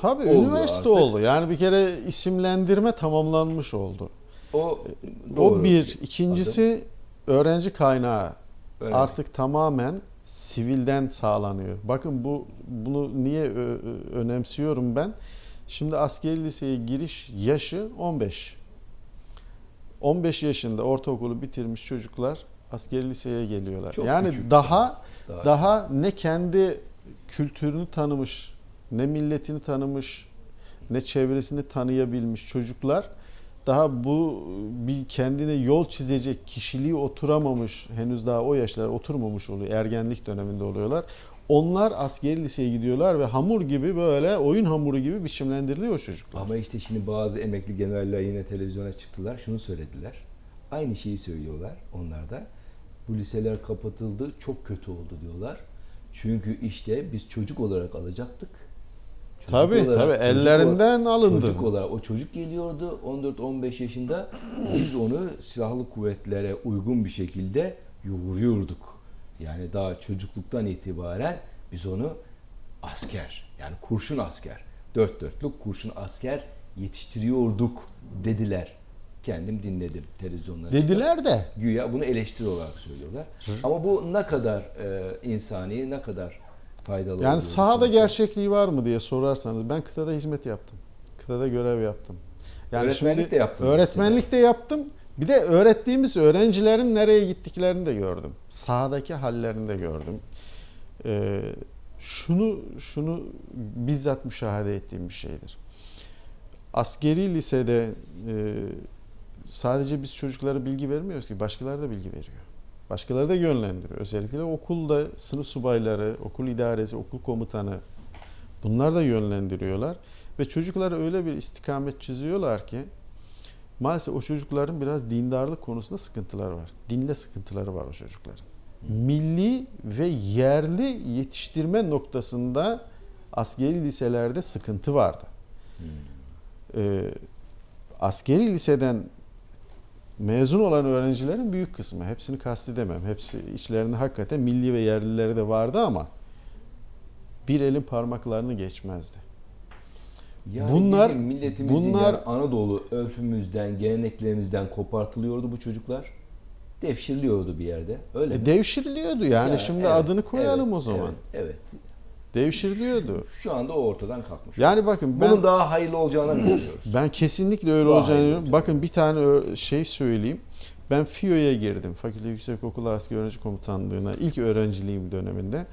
Tabii oldu üniversite artık. oldu. Yani bir kere isimlendirme tamamlanmış oldu. O doğru. O bir. İkincisi öğrenci kaynağı Öğrenci. artık tamamen sivilden sağlanıyor. Bakın bu bunu niye önemsiyorum ben? Şimdi askeri liseye giriş yaşı 15. 15 yaşında ortaokulu bitirmiş çocuklar askeri liseye geliyorlar. Çok yani daha Daha- daha ne kendi kültürünü tanımış, ne milletini tanımış, ne çevresini tanıyabilmiş çocuklar daha bu bir kendine yol çizecek kişiliği oturamamış, henüz daha o yaşlar oturmamış oluyor. Ergenlik döneminde oluyorlar. Onlar askeri liseye gidiyorlar ve hamur gibi böyle oyun hamuru gibi biçimlendiriliyor çocuklar. Ama işte şimdi bazı emekli generaller yine televizyona çıktılar. Şunu söylediler. Aynı şeyi söylüyorlar onlar da. Bu liseler kapatıldı, çok kötü oldu diyorlar. Çünkü işte biz çocuk olarak alacaktık. Çocuk Tabii olarak- tabii ellerinden olarak- alındı. Çocuk olarak o çocuk geliyordu 14-15 yaşında. Biz onu silahlı kuvvetlere uygun bir şekilde yoğuruyorduk. Yani daha çocukluktan itibaren biz onu asker yani kurşun asker dört dörtlük kurşun asker yetiştiriyorduk dediler. Kendim dinledim televizyonlarda. Dediler de Güya bunu eleştiri olarak söylüyorlar. Ama bu ne kadar e, insani, ne kadar faydalı Yani sahada sonuçta? gerçekliği var mı diye sorarsanız ben kıtada hizmet yaptım. Kıtada görev yaptım. Öğretmenlik de yaptınız Öğretmenlik de yaptım. Bir de öğrettiğimiz öğrencilerin nereye gittiklerini de gördüm. Sahadaki hallerini de gördüm. Ee, şunu şunu bizzat müşahede ettiğim bir şeydir. Askeri lisede e, sadece biz çocuklara bilgi vermiyoruz ki başkaları da bilgi veriyor. Başkaları da yönlendiriyor. Özellikle okulda sınıf subayları, okul idaresi, okul komutanı bunlar da yönlendiriyorlar. Ve çocuklara öyle bir istikamet çiziyorlar ki maalesef o çocukların biraz dindarlık konusunda sıkıntıları var. Dinde sıkıntıları var o çocukların. Milli ve yerli yetiştirme noktasında askeri liselerde sıkıntı vardı. Ee, askeri liseden mezun olan öğrencilerin büyük kısmı, hepsini kastedemem. Hepsi içlerinde hakikaten milli ve yerlileri de vardı ama bir elin parmaklarını geçmezdi. Yani Bunlar- bizim milletimizin bunlar- yani Anadolu örfümüzden, geleneklerimizden kopartılıyordu bu çocuklar. Devşiriliyordu bir yerde. Öyle mi? E, devşiriliyordu yani, Yani şimdi evet, adını koyalım evet, o zaman. Evet, evet. Devşiriliyordu. Şu anda o ortadan kalkmış. Yani bakın ben Bunun daha hayırlı olacağına inanıyoruz? ben kesinlikle öyle Daha olacağını inanıyorum. Bakın bir tane şey söyleyeyim. Ben FİO'ya girdim. Fakülte Yüksekokulu Askeri Öğrenci Komutanlığı'na ilk öğrenciliğim döneminde.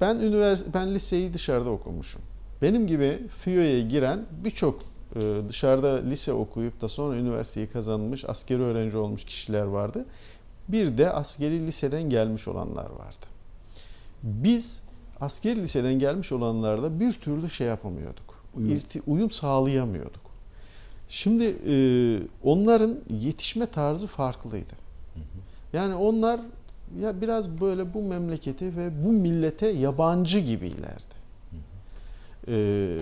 Ben ünivers ben liseyi dışarıda okumuşum. Benim gibi FİO'ya giren birçok e, dışarıda lise okuyup da sonra üniversiteyi kazanmış, askeri öğrenci olmuş kişiler vardı. Bir de askeri liseden gelmiş olanlar vardı. Biz askeri liseden gelmiş olanlarla bir türlü şey yapamıyorduk. Uyum. İrti- uyum sağlayamıyorduk. Şimdi e, onların yetişme tarzı farklıydı. Yani onlar ya biraz böyle bu memlekete ve bu millete yabancı gibilerdi. E,